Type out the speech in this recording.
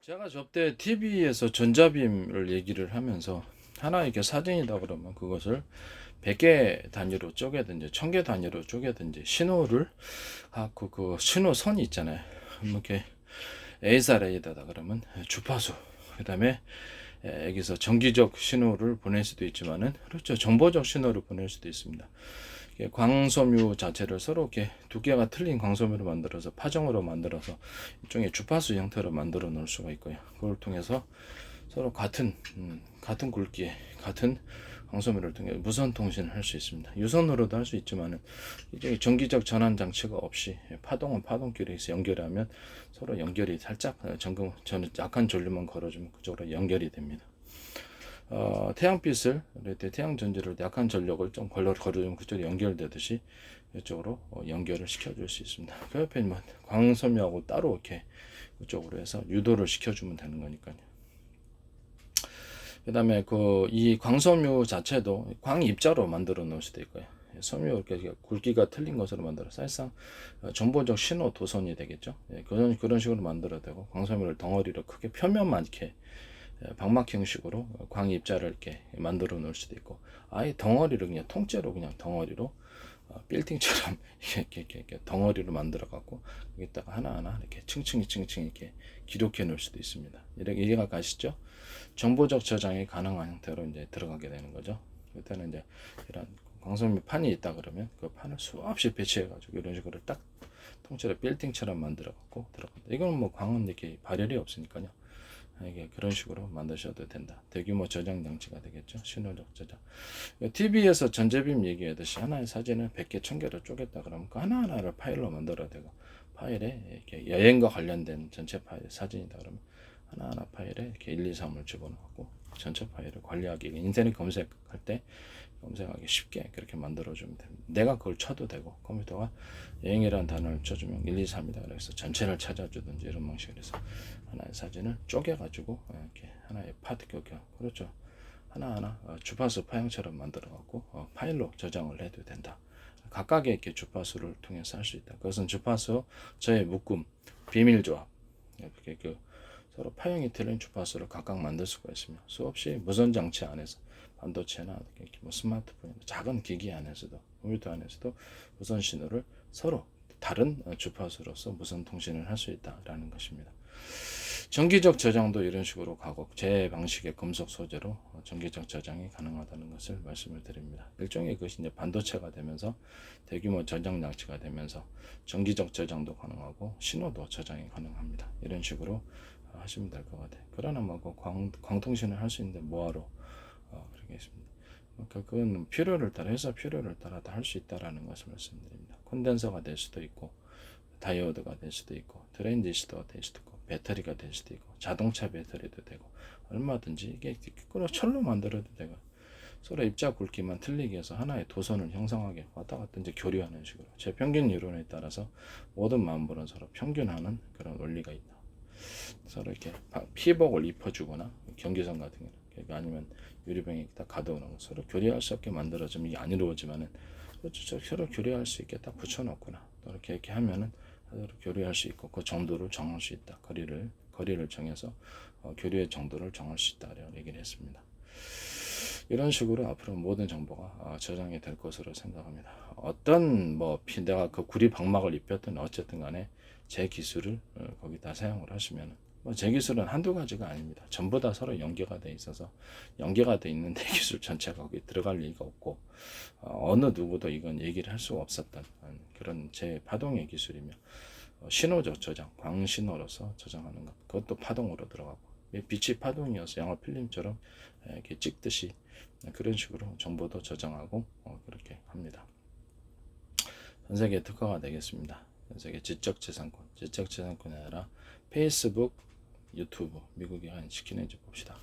제가 접대 TV에서 전자빔을 얘기를 하면서 하나 이렇게 사진이다 그러면 그것을 100개 단위로 쪼개든지 1000개 단위로 쪼개든지 신호를 갖고 그 신호선이 있잖아요. 이렇게 A사 A다다 그러면 주파수 그 다음에 에, 여기서 정기적 신호를 보낼 수도 있지만은 그렇죠 정보적 신호를 보낼 수도 있습니다. 이게 광섬유 자체를 서로 이렇게 두께가 틀린 광섬유로 만들어서 파정으로 만들어서 일종의 주파수 형태로 만들어 놓을 수가 있고요. 그걸 통해서 서로 같은 음, 같은 굵기에 같은 광섬유를 통해 무선 통신을 할 수 있습니다. 유선으로도 할 수 있지만은 이제 전기적 전환 장치가 없이 파동은 파동끼리 연결하면 서로 연결이 살짝 어, 전금 저는 약한 전류만 걸어주면 그쪽으로 연결이 됩니다. 어, 태양빛을 이렇게 태양 전지를 약한 전력을 좀 걸러 걸어주면 그쪽으로 연결되듯이 이쪽으로 어, 연결을 시켜줄 수 있습니다. 그 옆에 뭐 광섬유하고 따로 이렇게 그쪽으로 해서 유도를 시켜주면 되는 거니까요. 그다음에 그 이 광섬유 자체도 광 입자로 만들어 놓을 수도 있고요. 섬유 이렇게 굵기가 틀린 것으로 만들어 사실상 어, 정보적 신호 도선이 되겠죠. 예, 그런 그런 식으로 만들어도 되고 광섬유를 덩어리로 크게 표면만 이렇게 예, 방막 형식으로 광 입자를 이렇게 만들어 놓을 수도 있고 아예 덩어리를 그냥 통째로 그냥 덩어리로 어, 빌딩처럼 이렇게, 이렇게, 이렇게 덩어리로 만들어 갖고 여기다가 하나하나 이렇게 층층이 층층 이렇게 기록해 놓을 수도 있습니다. 이렇게 이해가 가시죠? 정보적 저장이 가능한 형태로 이제 들어가게 되는 거죠. 그때는 이제 이런 광섬유 판이 있다 그러면 그 판을 수없이 배치해 가지고 이런 식으로 딱 통째로 빌딩처럼 만들어 갖고 들어간다. 이거는 뭐 광은 이렇게 발열이 없으니까요. 이게 그런 식으로 만드셔도 된다. 대규모 저장 장치가 되겠죠. 신호적 저장. TV에서 전자빔 얘기하듯이 하나의 사진을 100개, 1000개로 쪼갰다 그러면 그 하나하나를 파일로 만들어야 되고 파일에 이렇게 여행과 관련된 전체 파일 사진이다 그러면 하나하나 파일에 이렇게 1, 2, 3을 집어넣고 전체 파일을 관리하기 인터넷 검색할 때 검색하기 쉽게 그렇게 만들어주면 됩니다. 내가 그걸 쳐도 되고 컴퓨터가 여행이라는 단어를 쳐주면 1, 2, 3이다 그래서 전체를 찾아주든지 이런 방식으로 해서 하나의 사진을 쪼개가지고 이렇게 하나의 파트 껴겨 그렇죠. 하나하나 어, 주파수 파형처럼 만들어갖고 어, 파일로 저장을 해도 된다. 각각의 이렇게 주파수를 통해서 할 수 있다. 그것은 주파수 저의 묶음 비밀 조합 이렇게 그 서로 파형이 틀린 주파수를 각각 만들 수가 있으며 수없이 무선 장치 안에서 반도체나 뭐 스마트폰 작은 기기 안에서도 컴퓨터 안에서도 무선 신호를 서로 다른 어, 주파수로서 무선 통신을 할 수 있다라는 것입니다. 전기적 저장도 이런 식으로 가고 제 방식의 금속 소재로 어, 전기적 저장이 가능하다는 것을 말씀을 드립니다. 일종의 그것이 이제 반도체가 되면서 대규모 저장 장치가 되면서 전기적 저장도 가능하고 신호도 저장이 가능합니다. 이런 식으로 어, 하시면 될 것 같아요. 그러나 뭐그 광, 광통신을 할 수 있는데 뭐하러 어, 그렇게 했습니다. 그러니까 그건 필요를 따라 회사 필요를 따라 다 할 수 있다라는 것을 말씀드립니다. 콘덴서가 될 수도 있고 다이오드가 될 수도 있고 트랜지스터가 될 수도 있고 배터리가 될 수도 있고 자동차 배터리도 되고 얼마든지 이게 그걸 철로 만들어도 되고 서로 입자 굵기만 틀리게 해서 하나의 도선을 형성하게 왔다 갔다 이제 교류하는 식으로 제 평균 이론에 따라서 모든 만물은 서로 평균하는 그런 원리가 있다. 서로 이렇게 파- 피복을 입혀주거나 경계선 같은 경우 그러니까 아니면 유리병에 딱 가둬놓은 거 서로 교류할 수 없게 만들어주면 이게 안 이루어지면은 그렇죠. 저 서로 교류할 수 있게 딱 붙여놓거나 또 이렇게 이렇게 하면은 서로 교류할 수 있고 그 정도를 정할 수 있다. 거리를 거리를 정해서 어, 교류의 정도를 정할 수 있다라고 얘기를 했습니다. 이런 식으로 앞으로 모든 정보가 어, 저장이 될 것으로 생각합니다. 어떤 뭐 피- 내가 그 구리 방막을 입혔든 어쨌든 간에 제 기술을 어, 거기다 사용을 하시면 뭐제 기술은 한두 가지가 아닙니다. 전부 다 서로 연계가 돼 있어서 연계가 돼 있는 내 기술 전체가 거기 들어갈 리가 없고 어, 느 누구도 이건 얘기를 할 수가 없었던 그런 제 파동의 기술이며 어, 신호적 저장, 광신호로서 저장하는 것 그것도 파동으로 들어가고 빛이 파동이어서 영화 필름처럼 이렇게 찍듯이 그런 식으로 정보도 저장하고 어, 그렇게 합니다. 전 세계 특허가 되겠습니다. 전 세계 지적 재산권, 지적 재산권이 아니라 페이스북, 유튜브 미국이 한 시키는지 봅시다.